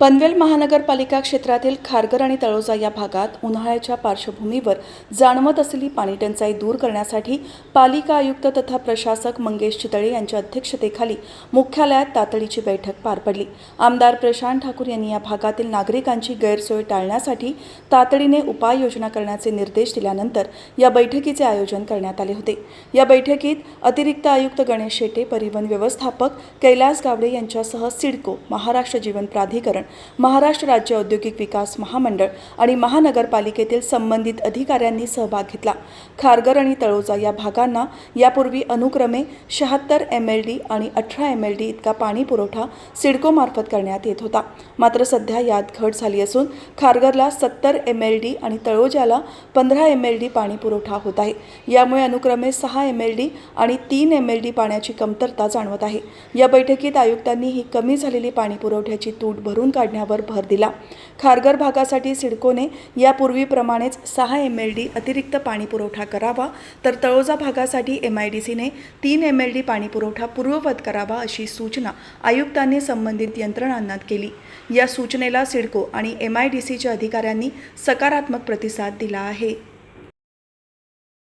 पनवेल महानगरपालिका क्षेत्रातील खारघर आणि तळोजा या भागात उन्हाळ्याच्या पार्श्वभूमीवर जाणवत असलेली पाणीटंचाई दूर करण्यासाठी पालिका आयुक्त तथा प्रशासक मंगेश चितळे यांच्या अध्यक्षतेखाली मुख्यालयात तातडीची बैठक पार पडली. आमदार प्रशांत ठाकूर यांनी या भागातील नागरिकांची गैरसोय टाळण्यासाठी तातडीने उपाययोजना करण्याचे निर्देश दिल्यानंतर या बैठकीचे आयोजन करण्यात आले होते. या बैठकीत अतिरिक्त आयुक्त गणेश शेटे परिवहन व्यवस्थापक कैलास गावडे यांच्यासह सिडको महाराष्ट्र जीवन प्राधिकरण महाराष्ट्र राज्य औद्योगिक विकास महामंडळ आणि महानगरपालिकेतील संबंधित अधिकाऱ्यांनी सहभाग घेतला. खारघर आणि तळोजा या भागांना यापूर्वी अनुक्रमे शहात्तर एम एल डी आणि अठरा एम एल डी इतका पाणी पुरवठा सिडकोमार्फत करण्यात येत होता. मात्र सध्या यात घट झाली असून खारघरला सत्तर एम एल डी आणि तळोजाला पंधरा एम एल डी पाणी पुरवठा होत आहे. यामुळे अनुक्रमे सहा एम एल डी आणि तीन एम एल डी पाण्याची कमतरता जाणवत आहे. या बैठकीत आयुक्तांनी ही कमी झालेली पाणी पुरवठ्याची तूट भरून काढण्यावर भर दिला. खारघर भागासाठी सिडकोने यापूर्वीप्रमाणेच सहा एम एल डी अतिरिक्त पाणी पुरवठा करावा तर तळोजा भागासाठी एम आय डी सीने तीन एम एल डी पाणी पुरवठा पूर्ववत करावा अशी सूचना आयुक्तांनी संबंधित यंत्रणांना केली. या सूचनेला सिडको आणि एम आय डी सीच्या अधिकाऱ्यांनी सकारात्मक प्रतिसाद दिला आहे.